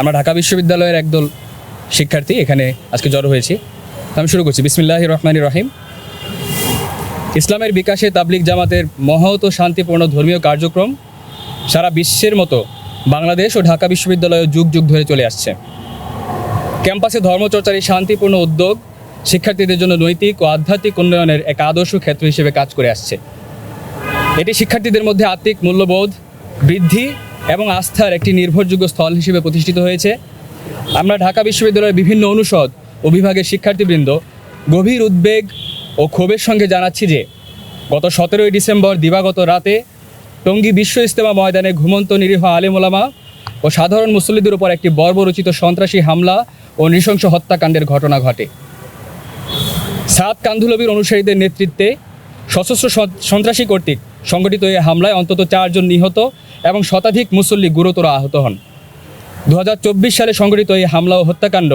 আমরা ঢাকা বিশ্ববিদ্যালয়ের একদল শিক্ষার্থী এখানে আজকে জড়ো হয়েছি। আমি শুরু করছি। বিসমিল্লাহ রহমান রহিম। ইসলামের বিকাশে তাবলিক জামাতের মহৎ ও শান্তিপূর্ণ ধর্মীয় কার্যক্রম সারা বিশ্বের মতো বাংলাদেশ ও ঢাকা বিশ্ববিদ্যালয়ে যুগ যুগ ধরে চলে আসছে। ক্যাম্পাসে ধর্মচর্চার এই শান্তিপূর্ণ উদ্যোগ শিক্ষার্থীদের জন্য নৈতিক ও আধ্যাত্মিক উন্নয়নের এক আদর্শ ক্ষেত্র হিসেবে কাজ করে আসছে। এটি শিক্ষার্থীদের মধ্যে আত্মিক মূল্যবোধ, বৃদ্ধি এবং আস্থার একটি নির্ভরযোগ্য স্থল হিসেবে প্রতিষ্ঠিত হয়েছে। আমরা ঢাকা বিশ্ববিদ্যালয়ের বিভিন্ন অনুষদ ও বিভাগের শিক্ষার্থীবৃন্দ গভীর উদ্বেগ ও ক্ষোভের সঙ্গে জানাচ্ছি যে, গত সতেরোই ডিসেম্বর দিবাগত রাতে টঙ্গী বিশ্ব ইস্তেমা ময়দানে ঘুমন্ত নিরীহ আলেমোলামা ও সাধারণ মুসল্লিদের উপর একটি বর্বরচিত সন্ত্রাসী হামলা ও নৃশংস হত্যাকাণ্ডের ঘটনা ঘটে। সাত কান্ধুলবির অনুসারীদের নেতৃত্বে সশস্ত্র সন্ত্রাসী কর্তৃক সংগঠিত এই হামলায় অন্তত চারজন নিহত এবং শতাধিক মুসল্লি গুরুতর আহত হন। দু হাজার চব্বিশ সালে সংগঠিত এই হামলা ও হত্যাকাণ্ড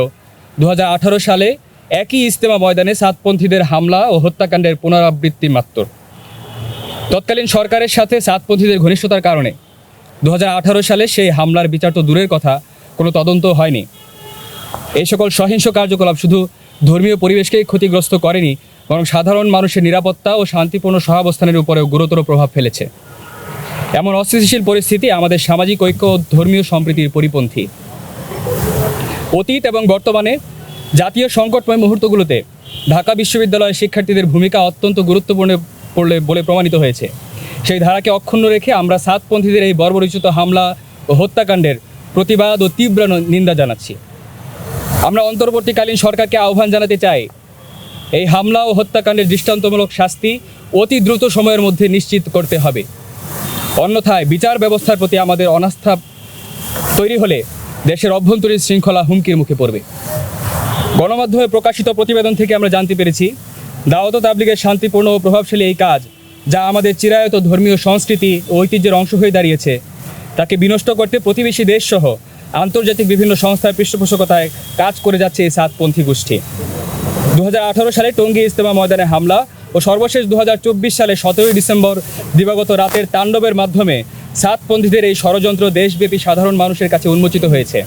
দু হাজার আঠারো সালে একই ইস্তেমা ময়দানে সাতপন্থীদের হামলা ও হত্যাকাণ্ডের পুনরাবৃত্তি মাত্র। তৎকালীন সরকারের সাথে সাতপন্থীদের ঘনিষ্ঠতার কারণে দু হাজার আঠারো সালে সেই হামলার বিচার তো দূরের কথা, কোনো তদন্ত হয়নি। এই সকল সহিংস কার্যকলাপ শুধু ধর্মীয় পরিবেশকেই ক্ষতিগ্রস্ত করেনি বরং সাধারণ মানুষের নিরাপত্তা ও শান্তিপূর্ণ সহাবস্থানের উপরেও গুরুতর প্রভাব ফেলেছে। এমন অস্থিতিশীল পরিস্থিতি আমাদের সামাজিক ঐক্য ও ধর্মীয় সম্প্রীতির পরিপন্থী। অতীত এবং বর্তমানে জাতীয় সংকটময় মুহূর্তগুলোতে ঢাকা বিশ্ববিদ্যালয়ের শিক্ষার্থীদের ভূমিকা অত্যন্ত গুরুত্বপূর্ণ পড়লে বলে প্রমাণিত হয়েছে। সেই ধারাকে অক্ষুণ্ণ রেখে আমরা সাতপন্থীদের এই বর্বরিচিত হামলা ও হত্যাকাণ্ডের প্রতিবাদ ও তীব্র নিন্দা জানাচ্ছি। আমরা অন্তর্বর্তীকালীন সরকারকে আহ্বান জানাতে চাই এই হামলা ও হত্যাকাণ্ডের দৃষ্টান্তমূলক শাস্তি অতি দ্রুত সময়ের মধ্যে নিশ্চিত করতে হবে। অন্যথায় বিচার ব্যবস্থার প্রতি আমাদের অনাস্থা তৈরি হলে দেশের অভ্যন্তরীণ শৃঙ্খলা হুমকির মুখে পড়বে। গণমাধ্যমে প্রকাশিত প্রতিবেদন থেকে আমরা জানতে পেরেছি, দাওয়াত তাবলিগের শান্তিপূর্ণ ও প্রভাবশালী এই কাজ যা আমাদের চিরায়ত ধর্মীয় সংস্কৃতি ও ঐতিহ্যের অংশ হয়ে দাঁড়িয়েছে, তাকে বিনষ্ট করতে প্রতিবেশী দেশসহ আন্তর্জাতিক বিভিন্ন সংস্থার পৃষ্ঠপোষকতায় কাজ করে যাচ্ছে এই সাতপন্থী গোষ্ঠী। দু হাজার আঠারো সালে টঙ্গী ইস্তেমা ময়দানে হামলা ও সর্বশেষ দু হাজার চব্বিশ সালে সতেরোই ডিসেম্বর দিবাগত রাতের তাণ্ডবের মাধ্যমে সাতপন্থীদের এই ষড়যন্ত্র দেশব্যাপী সাধারণ মানুষের কাছে উন্মোচিত হয়েছে।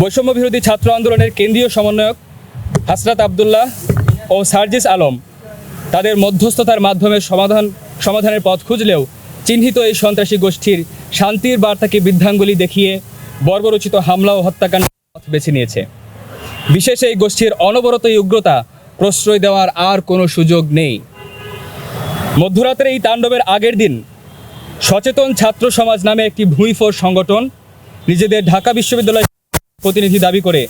বৈষম্য বিরোধী ছাত্র আন্দোলনের কেন্দ্রীয় সমন্বয়ক হাসরাত আবদুল্লাহ ও সার্জিস আলম তাদের মধ্যস্থতার মাধ্যমে সমাধান, সমাধানের পথ খুঁজলেও চিহ্নিত এই সন্ত্রাসী গোষ্ঠীর শান্তির বার্তাকে বৃদ্ধাঙ্গুলি দেখিয়ে বর্বরচিত হামলা ও হত্যাকাণ্ড পথ বেছে নিয়েছে। বিশেষ এই গোষ্ঠীর অনবরত এই উগ্রতা প্রশ্রয় দেওয়ার আর কোনো সুযোগ নেই। মধ্যরাতের এই তাণ্ডবের আগের দিন সচেতন ছাত্র সমাজ নামে একটি ভূঁইফোর সংগঠন নিজেদের ঢাকা বিশ্ববিদ্যালয় প্রতিনিধি দাবি করে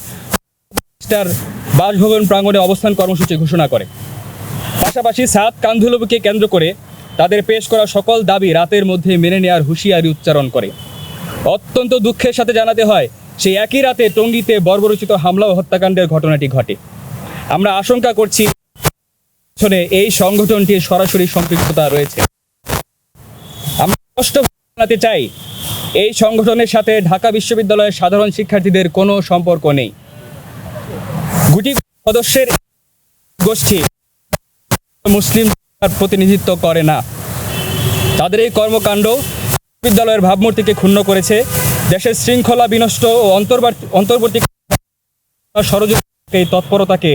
বাসভবন প্রাঙ্গণে অবস্থান কর্মসূচি ঘোষণা করে। পাশাপাশি সাত কান্ধুলবুকে কেন্দ্র করে তাদের পেশ করা সকল দাবি রাতের মধ্যে মেনে নেওয়ার হুঁশিয়ারি উচ্চারণ করে। অত্যন্ত দুঃখের সাথে জানাতে হয় সেই একই রাতে টঙ্গীতে বর্বরচিত হামলা ও হত্যাকাণ্ডের ঘটনাটি ঘটে। আমরা আশঙ্কা করছি এই সংগঠনটির সরাসরি সম্পৃক্ততা রয়েছে। আমরা স্পষ্ট জানাতে চাই, এই সংগঠনের সাথে ঢাকা বিশ্ববিদ্যালয়ের সাধারণ শিক্ষার্থীদের কোনো সম্পর্ক নেই। গুটি সদস্যের গোষ্ঠী মুসলিম প্রতিনিধিত্ব করে না। তাদের এই কর্মকাণ্ড বিশ্ববিদ্যালয়ের ভাবমূর্তিকে ক্ষুণ্ণ করেছে। দেশের শৃঙ্খলা বিনষ্ট ও অন্তর্বর্তী অন্তর্বর্তী তৎপরতাকে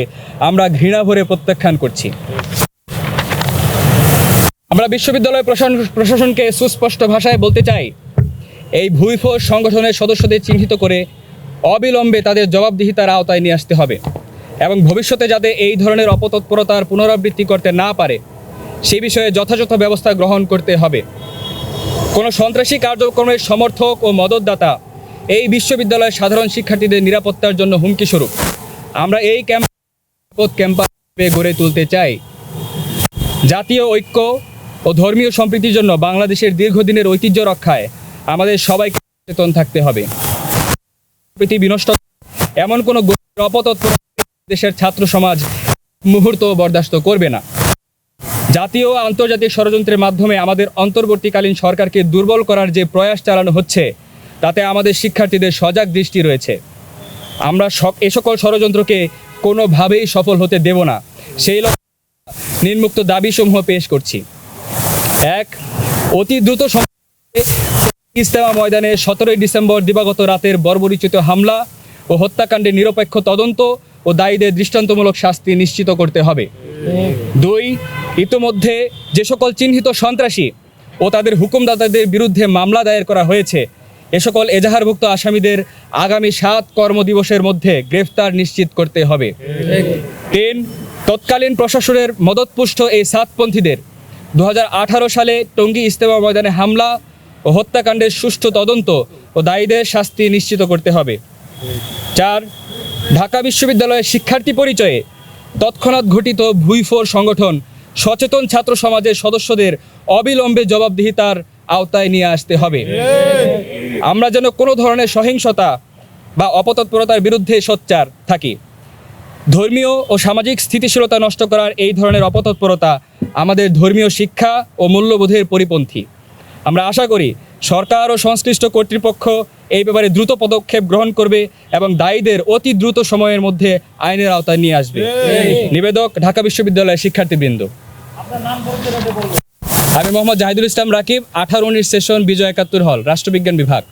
আমরা ঘৃণা ভরে প্রত্যাখ্যান করছি। আমরা বিশ্ববিদ্যালয় প্রশাসন প্রশাসনকে সুস্পষ্ট ভাষায় বলতে চাই, এই ভুইফোর সংগঠনের সদস্যদের চিহ্নিত করে অবিলম্বে তাদের জবাবদিহিতার আওতায় নিয়ে আসতে হবে এবং ভবিষ্যতে যাতে এই ধরনের অপতৎপরতার পুনরাবৃত্তি করতে না পারে, সে বিষয়ে যথাযথ ব্যবস্থা গ্রহণ করতে হবে। কোনো সন্ত্রাসী কার্যক্রমের সমর্থক ও মদতদাতা এই বিশ্ববিদ্যালয়ের সাধারণ শিক্ষার্থীদের নিরাপত্তার জন্য হুমকি স্বরূপ। আমরা এই ক্যাম্পাস ক্যাম্পাস গড়ে তুলতে চাই। জাতীয় ঐক্য ও ধর্মীয় সম্প্রীতির জন্য বাংলাদেশের দীর্ঘদিনের ঐতিহ্য রক্ষায় আমাদের সবাইকে সচেতন থাকতে হবে। সম্প্রীতি বিনষ্ট এমন কোনো অপতৎপর দেশের ছাত্র সমাজ মুহূর্ত বরদাস্ত করবে না। জাতীয় আন্তর্জাতিক ষড়যন্ত্রের মাধ্যমে আমাদের অন্তর্বর্তীকালীন সরকারকে দুর্বল করার যে প্রয়াস চালানো হচ্ছে, তাতে আমাদের শিক্ষার্থীদের সজাগ দৃষ্টি রয়েছে। আমরা এ সকল ষড়যন্ত্রকে কোনোভাবেই সফল হতে দেব না। সেই লক্ষ্যে নির্মুক্ত দাবিসমূহ পেশ করছি। এক, অতি দ্রুত ইস্তেমা ময়দানে সতেরোই ডিসেম্বর দিবাগত রাতের বর্বরিচিত হামলা ও হত্যাকাণ্ডে নিরপেক্ষ তদন্ত ও দায়ীদের দৃষ্টান্তমূলক শাস্তি নিশ্চিত করতে হবে। দুই ইতোমধ্যে যে সকল চিহ্নিত সন্ত্রাসী ও তাদের হুকুমদাতাদের বিরুদ্ধে মামলা দায়ের করা হয়েছে, এ সকল এজাহারভুক্ত আসামিদের আগামী সাত কর্মদিবসের মধ্যে গ্রেফতার নিশ্চিত করতে হবে। তিন, তৎকালীন প্রশাসনের মদতপুষ্ট এই সাতপন্থীদের দু হাজার আঠারো সালে টঙ্গী ইস্তেমা ময়দানে হামলা ও হত্যাকাণ্ডের সুষ্ঠু তদন্ত ও দায়ীদের শাস্তি নিশ্চিত করতে হবে। চার, ঢাকা বিশ্ববিদ্যালয়ের শিক্ষার্থী পরিচয়ে তৎক্ষণাৎ ঘটিত ভুইফোর সংগঠন সচেতন ছাত্র সমাজের সদস্যদের অবিলম্বে জবাবদিহিতার আওতায় নিয়ে আসতে হবে। আমরা যেন কোনো ধরনের সহিংসতা বা অপতৎপরতার বিরুদ্ধে সোচ্চার থাকি। ধর্মীয় ও সামাজিক স্থিতিশীলতা নষ্ট করার এই ধরনের অপতৎপরতা আমাদের ধর্মীয় শিক্ষা ও মূল্যবোধের পরিপন্থী। আমরা আশা করি সরকার ও সংশ্লিষ্ট কর্তৃপক্ষ এই ব্যাপারে দ্রুত পদক্ষেপ গ্রহণ করবে এবং দায়ীদের অতি দ্রুত সময়ের মধ্যে আইনের আওতায় নিয়ে আসবে। নিবেদক ঢাকা বিশ্ববিদ্যালয়ের শিক্ষার্থীবৃন্দ। আমি মোহাম্মদ জাহিদুল ইসলাম রাকিব আঠারো উনিশ সেশন বিজয় একাত্তর হল রাষ্ট্রবিজ্ঞান বিভাগ।